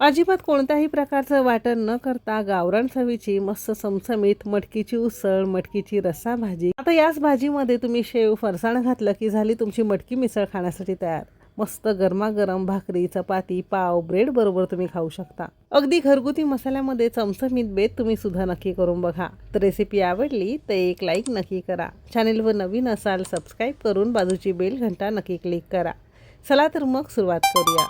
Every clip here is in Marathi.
अजिबात कोणत्याही प्रकारचं वाटण न करता गावरान चवीची मस्त चमचमीत मटकीची उसळ मटकीची रस्सा भाजी. आता याच भाजीमध्ये तुम्ही शेव फरसाण घातलं की झाली तुमची मटकी मिसळ खाण्यासाठी तयार. मस्त गरमागरम भाकरी चपाती पाव ब्रेड बरोबर तुम्ही खाऊ शकता. अगदी घरगुती मसाल्यामध्ये चमचमीत बेत तुम्ही सुद्धा नक्की करून बघा. तर रेसिपी आवडली तर एक लाईक नक्की करा. चॅनेलवर नवीन असाल सबस्क्राईब करून बाजूची बेल घंटा नक्की क्लिक करा. चला तर मग सुरुवात करूया.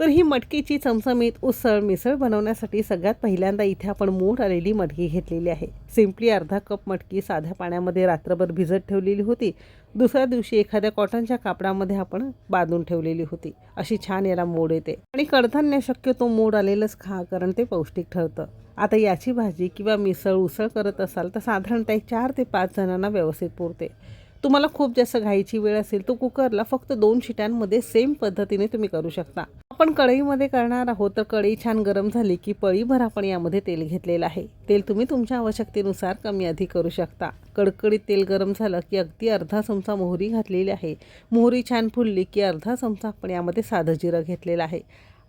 तर ही मटकीची चमचमीत उसळ मिसळ बनवण्यासाठी सगळ्यात पहिल्यांदा इथे आपण मोठ आलेली मटकी घेतलेली आहे. सिम्पली अर्धा कप मटकी साध्या पाण्यामध्ये रात्रभर भिजत ठेवलेली होती. दुसऱ्या दिवशी एखाद्या कॉटनच्या कापडामध्ये आपण बांधून ठेवलेली होती. अशी छान याला मोड येते. आणि कडधान्य शक्यतो मोड आलेलंच खा कारण ते पौष्टिक ठरतं. आता याची भाजी किंवा मिसळ उसळ करत असाल तर साधारणतः एक चार ते पाच जणांना व्यवस्थित पुरते. तुम्हाला खूप जास्त घाईची वेळ असेल तर कुकरला फक्त दोन शिट्यांमध्ये सेम पद्धतीने तुम्ही करू शकता. आपण कढईमध्ये करणार आहोत तर कढई छान गरम झाली की पळीभर आपण यामध्ये तेल घेतलेलं आहे. तेल तुम्ही तुमच्या आवश्यकतेनुसार कमी अधिक करू शकता. कडकडीत तेल गरम झालं की अगदी अर्धा चमचा मोहरी घातलेली आहे. मोहरी छान फुलली की अर्धा चमचा आपण यामध्ये साधं जिरं घेतलेलं आहे.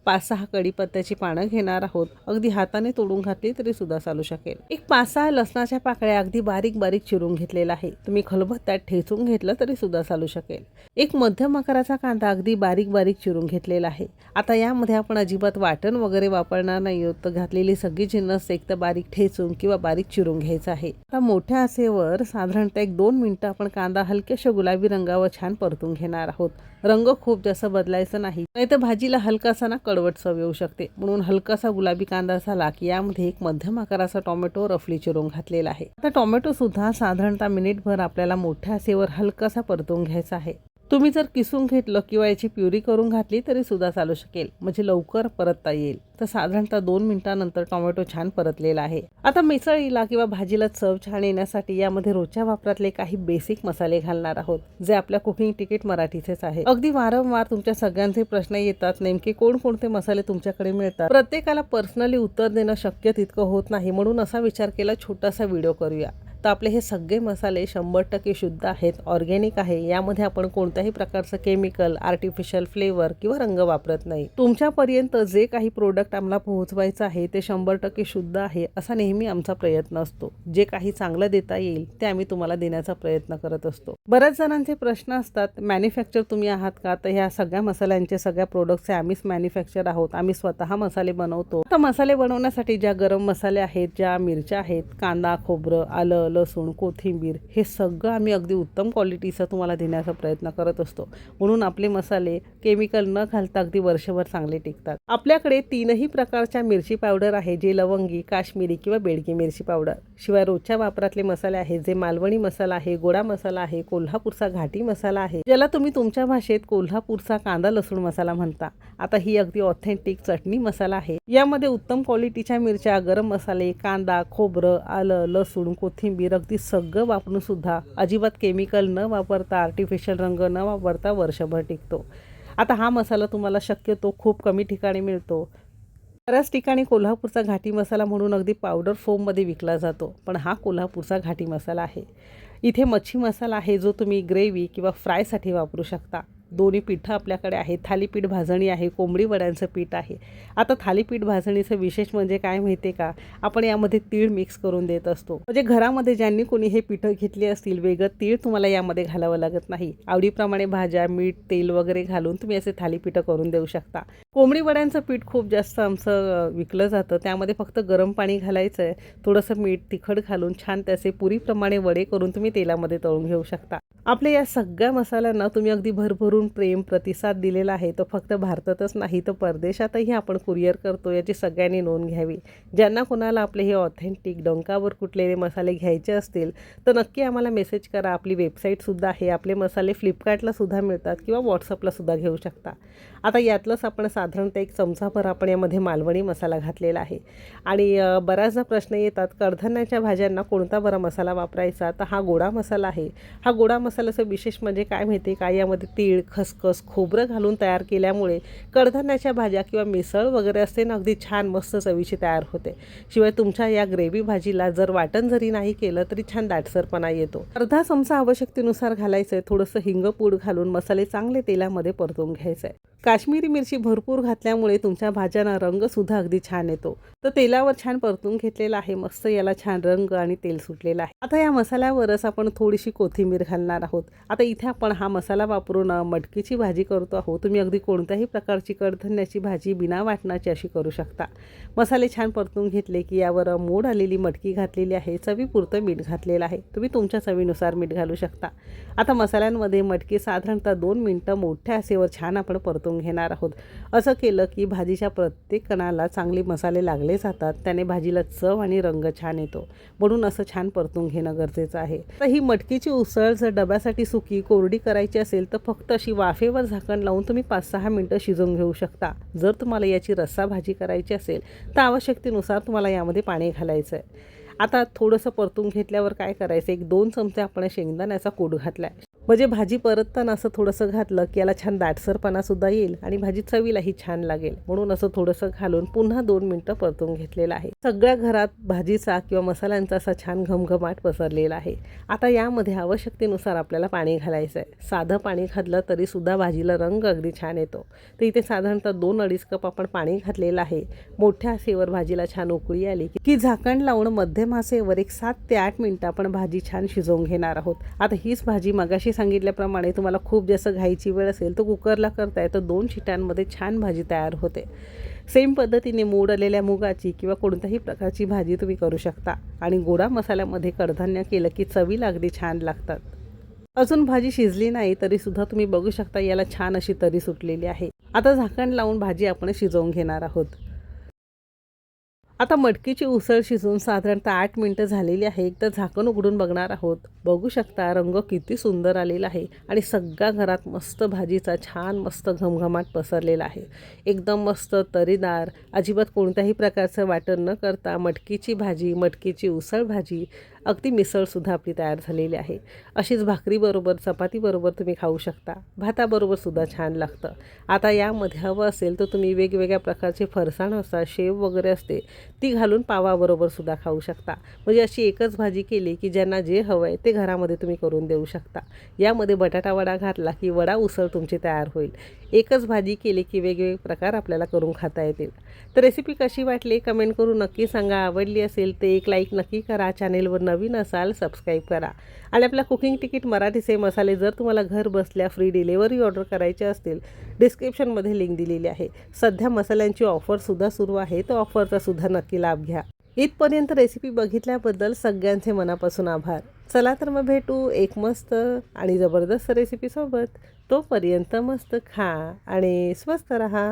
पाच सहा कढीपत्त्याची पानं घेणार आहोत. अगदी हाताने तोडून घातली तरी सुद्धा चालू शकेल. एक पाच सहा लसणाच्या पाकळ्या अगदी बारीक बारीक चिरून घेतलेला आहे. तुम्ही खलबत्त्यात ठेचून घेतलं तरी सुद्धा चालू शकेल. एक मध्यम आकाराचा कांदा अगदी बारीक बारीक चिरून घेतलेला आहे. आता यामध्ये आपण अजिबात वाटण वगैरे वापरणार नाही आहोत. तर घातलेली सगळी जिन्नस एक तर बारीक ठेचून किंवा बारीक चिरून घ्यायचं आहे. आता मोठ्या आसेवर साधारणतः एक दोन मिनिटं आपण कांदा हलक्याशा गुलाबी रंगावर छान परतून घेणार आहोत. रंग खूप जास्त बदलायचा नाही. नाही तर भाजीला हलकासा ना कडवट चव येऊ शकते. म्हणून हलकासा गुलाबी कांदा झाला की यामध्ये एक मध्यम आकाराचा टोमॅटो रफली चिरून घातलेला आहे. आता टोमॅटो सुद्धा साधारणतः मिनिटभर आपल्याला मोठ्या आसेवर हलकासा परतून घ्यायचा आहे. तुम्ही जर किसून घेतलं किंवा याची प्युरी करून घातली तरी सुद्धा चालू शकेल. म्हणजे लवकर परतता येईल. तर साधारणतः दोन मिनिटानंतर टोमॅटो छान परतलेला आहे. आता मिसळीला किंवा भाजीला चव छान येण्यासाठी यामध्ये रोजच्या वापरातले काही बेसिक मसाले घालणार आहोत जे आपल्या कुकिंग तिकीट मराठीचेच आहे अगदी वारंवार तुमच्या सगळ्यांचे प्रश्न येतात नेमके कोणकोणते मसाले तुमच्याकडे मिळतात. प्रत्येकाला पर्सनली उत्तर देणं शक्य तितकं होत नाही म्हणून असा विचार केला छोटासा व्हिडिओ करूया. तर आपले हे सगळे मसाले शंभर टक्के शुद्ध आहेत ऑर्गॅनिक आहे यामध्ये आपण कोणत्याही प्रकारचं केमिकल आर्टिफिशियल फ्लेवर किंवा रंग वापरत नाही. तुमच्यापर्यंत जे काही प्रोडक्ट आम्हाला पोहोचवायचं आहे ते शंभर टक्के शुद्ध आहे असा नेहमी आमचा प्रयत्न असतो. जे काही चांगलं देता येईल ते आम्ही तुम्हाला देण्याचा प्रयत्न करत असतो. बऱ्याच जणांचे प्रश्न असतात मॅन्युफॅक्चर तुम्ही आहात का? तर ह्या सगळ्या मसाल्यांचे सगळ्या प्रोडक्टचे आम्हीच मॅन्युफॅक्चर आहोत आम्ही स्वतः मसाले बनवतो. तर मसाले बनवण्यासाठी ज्या गरम मसाले आहेत ज्या मिरच्या आहेत कांदा खोबरं आलं लसूण कोथिंबीर हे सगळं आम्ही अगदी उत्तम क्वालिटीचं तुम्हाला देण्याचा प्रयत्न करत असतो. म्हणून आपले मसाले केमिकल न घालता अगदी वर्षभर चांगले टिकतात. आपल्याकडे तीनही प्रकारच्या मिरची पावडर आहे जे लवंगी काश्मीरी किंवा बेडगी मिरची पावडर शिवाय रोजच्या वापरातले मसाले आहेत जे मालवणी मसाला आहे गोडा मसाला आहे कोल्हापूरचा घाटी मसाला आहे ज्याला तुम्ही तुमच्या भाषेत कोल्हापूरचा कांदा लसूण मसाला म्हणता. आता ही अगदी ऑथेंटिक चटणी मसाला आहे. यामध्ये उत्तम क्वालिटीच्या मिरच्या गरम मसाले कांदा खोबरं आलं लसूण कोथिंबीर अगदी सगळं वापरून सुद्धा अजिबात केमिकल न वापरता आर्टिफिशियल रंग न वापरता वर्षभर टिकतो. आता हा मसाला तुम्हाला शक्यतो खूप कमी ठिकाणी मिळतो. बऱ्याच ठिकाणी कोल्हापूरचा घाटी मसाला म्हणून अगदी पावडर फोममध्ये विकला जातो पण हा कोल्हापूरचा घाटी मसाला आहे. इथे मच्छी मसाला आहे जो तुम्ही ग्रेव्ही किंवा फ्रायसाठी वापरू शकता. दोन्ही पिठं आपल्याकडे आहेत. थालीपीठ भाजणी आहे कोंबडी वड्यांचं पीठ आहे. आता थालीपीठ भाजणीचं विशेष म्हणजे काय माहिती का? आपण यामध्ये तीळ मिक्स करून देत असतो. म्हणजे घरामध्ये ज्यांनी कोणी हे पिठं घेतली असतील वेगळं तीळ तुम्हाला यामध्ये घालावं लागत नाही. आवडीप्रमाणे भाज्या मीठ तेल वगैरे घालून तुम्ही असे थालीपीठं करून देऊ शकता. कोंबडी वड्यांचं पीठ खूप जास्त आमचं विकलं जातं. त्यामध्ये फक्त गरम पाणी घालायचं आहे थोडंसं मीठ तिखट घालून छान त्याचे पुरीप्रमाणे वडे करून तुम्ही तेलामध्ये तळून घेऊ शकता. आपल्या या सगळ्या मसाल्यांना तुम्ही अगदी भरभरून प्रेम प्रतिसाद दिलेला आहे. तो फक्त भारतातच नाही तर परदेशातही आपण कुरिअर करतो याची सगळ्यांनी नोंद घ्यावी. ज्यांना कोणाला आपले हे ऑथेंटिक डंकावर कुठलेले मसाले घ्यायचे असतील तर नक्की आम्हाला मेसेज करा. आपली वेबसाईटसुद्धा आहे. आपले मसाले फ्लिपकार्टला सुद्धा मिळतात किंवा व्हॉट्सअपलासुद्धा घेऊ शकता. आता यातलंच आपण साधारणतः एक चमचाभर आपण यामध्ये मालवणी मसाला घातलेला आहे. आणि बऱ्याचदा प्रश्न येतात कडधान्याच्या भाज्यांना कोणता बरा मसाला वापरायचा? तर हा गोडा मसाला आहे. हा गोडा मसाल्याचं विशेष म्हणजे काय माहिती आहे का? यामध्ये तीळ खसखस खोबरं घालून तयार केल्यामुळे कडधान्याच्या भाज्या किंवा मिसळ वगैरे असते ना अगदी छान मस्त चवीची तयार होते. शिवाय तुमच्या या ग्रेव्ही भाजीला जर वाटण जरी नाही केलं तरी छान दाटसरपणा येतो. अर्धा चमचा आवश्यकतेनुसार घालायचं आहे थोडंसं हिंगपूड घालून मसाले चांगले तेलामध्ये परतून घ्यायचं आहे काश्मीरी मिरची भरपूर घातल्यामुळे तुमच्या भाज्यांना रंगसुद्धा अगदी छान येतो. तर तेलावर छान परतून घेतलेला आहे. मस्त याला छान रंग आणि तेल सुटलेलं आहे. आता या मसाल्यावरच आपण थोडीशी कोथिंबीर घालणार आहोत. आता इथे आपण हा मसाला वापरून मटकीची भाजी करतो आहोत. तुम्ही अगदी कोणत्याही प्रकारची कडधान्याची भाजी बिना वाटणाची अशी करू शकता. मसाले छान परतून घेतले की यावर मोड आलेली मटकी घातलेली आहे. चवीपुरतं मीठ घातलेलं आहे. तुम्ही तुमच्या चवीनुसार मीठ घालू शकता. आता मसाल्यांमध्ये मटकी साधारणतः दोन मिनटं मोठ्या आसेवर छान आपण परतून घेणार आहोत. असं केलं की भाजीच्या प्रत्येक कणाला चांगले मसाले लागले जातात. त्याने भाजीला चव आणि रंग छान येतो. म्हणून असं छान परतून घेणं गरजेचं आहे. तर ही मटकीची उसळ जर डब्यासाठी सुकी कोरडी करायची असेल तर फक्त अशी वाफेवर झाकण लावून तुम्ही पाच सहा मिनटं शिजवून घेऊ शकता. जर तुम्हाला याची रस्सा भाजी करायची असेल तर आवश्यकतेनुसार तुम्हाला यामध्ये पाणी घालायचं आहे. आता थोडंसं परतून घेतल्यावर काय करायचं? एक दोन चमचे आपण शेंगदाण्याचा कूट घातला आहे म्हणजे भाजी परतताना असं थोडंसं घातलं की याला छान दाटसरपणासुद्धा येईल आणि भाजी चवीलाही छान लागेल. म्हणून असं थोडंसं घालून पुन्हा दोन मिनटं परतून घेतलेलं आहे. सगळ्या घरात भाजीचा किंवा मसाल्यांचा असा छान घमघमाट पसरलेला आहे. आता यामध्ये आवश्यकतेनुसार आपल्याला पाणी घालायचं आहे. साधं पाणी घातलं तरीसुद्धा भाजीला रंग अगदी छान येतो. तर इथे साधारणतः दोन अडीच कप आपण पाणी घातलेलं आहे. मोठ्या आसेवर भाजीला छान उकळी आली की- झाकण लावून मध्यम आसेवर एक सात ते आठ मिनटं आपण भाजी छान शिजवून घेणार आहोत. आता हीच भाजी मगाशी सांगितल्याप्रमाणे तुम्हाला खूप जास्त घाईची वेळ असेल तर कुकरला करताय तर दोन शिटांमध्ये छान भाजी तयार होते. सेम पद्धतीने मोड आलेल्या मुगाची किंवा कोणत्याही प्रकारची भाजी तुम्ही करू शकता. आणि गोडा मसाल्यामध्ये कडधान्य केलं की चवीला अगदी छान लागतात. अजून भाजी शिजली नाही तरी सुद्धा तुम्ही बघू शकता याला छान अशी तरी सुटलेली आहे. आता झाकण लावून भाजी आपण शिजवून घेणार आहोत. आता मटकीची उसळ शिजवून साधारणतः आठ मिनटं झालेली आहे. एकदा झाकण उघडून बघणार आहोत. बघू शकता रंग किती सुंदर आलेला आहे आणि सगळ्या घरात मस्त भाजीचा छान मस्त घमघमाट पसरलेला आहे. एकदम मस्त तरीदार. अजिबात कोणत्याही प्रकारचं वाटण न करता मटकीची भाजी मटकीची उसळ भाजी अगदी मिसळसुद्धा आपली तयार झालेली आहे. अशीच भाकरीबरोबर चपातीबरोबर तुम्ही खाऊ शकता. भाताबरोबर सुद्धा छान लागतं. आता यामध्ये हवं असेल तर तुम्ही वेगवेगळ्या प्रकारचे फरसाण असतात शेव वगैरे असते ती घालून पावाबरोबर सुद्धा खाऊ शकता. म्हणजे अशी एकच भाजी केली की ज्यांना जे हवं आहे ते घरामध्ये तुम्ही करून देऊ शकता. यामध्ये बटाटा वडा घातला की वडा उसळ तुमची तयार होईल. एकच भाजी केली की वेगवेगळे प्रकार आपल्याला करून खाता येतील. तर रेसिपी कशी वाटली? कमेंट करून नक्की सांगा. आवडली असेल तर एक लाईक नक्की करा. चॅनेलवर नवीन असाल सबस्क्राईब करा. आणि आपल्या कुकिंग तिकीट मराठीचे मसाले जर तुम्हाला घर बसल्या फ्री डिलेवरी ऑर्डर करायचे असतील डिस्क्रिप्शनमध्ये लिंक दिलेली आहे. सध्या मसाल्यांची ऑफरसुद्धा सुरू आहे तर ऑफरचासुद्धा नक्की लाभ घ्या. इथपर्यंत रेसिपी बघितल्याबद्दल सगळ्यांचे मनापासून आभार. चला तर मग भेटू एक मस्त आणि जबरदस्त रेसिपीसोबत तोपर्यंत मस्त खा आणि स्वस्त रहा.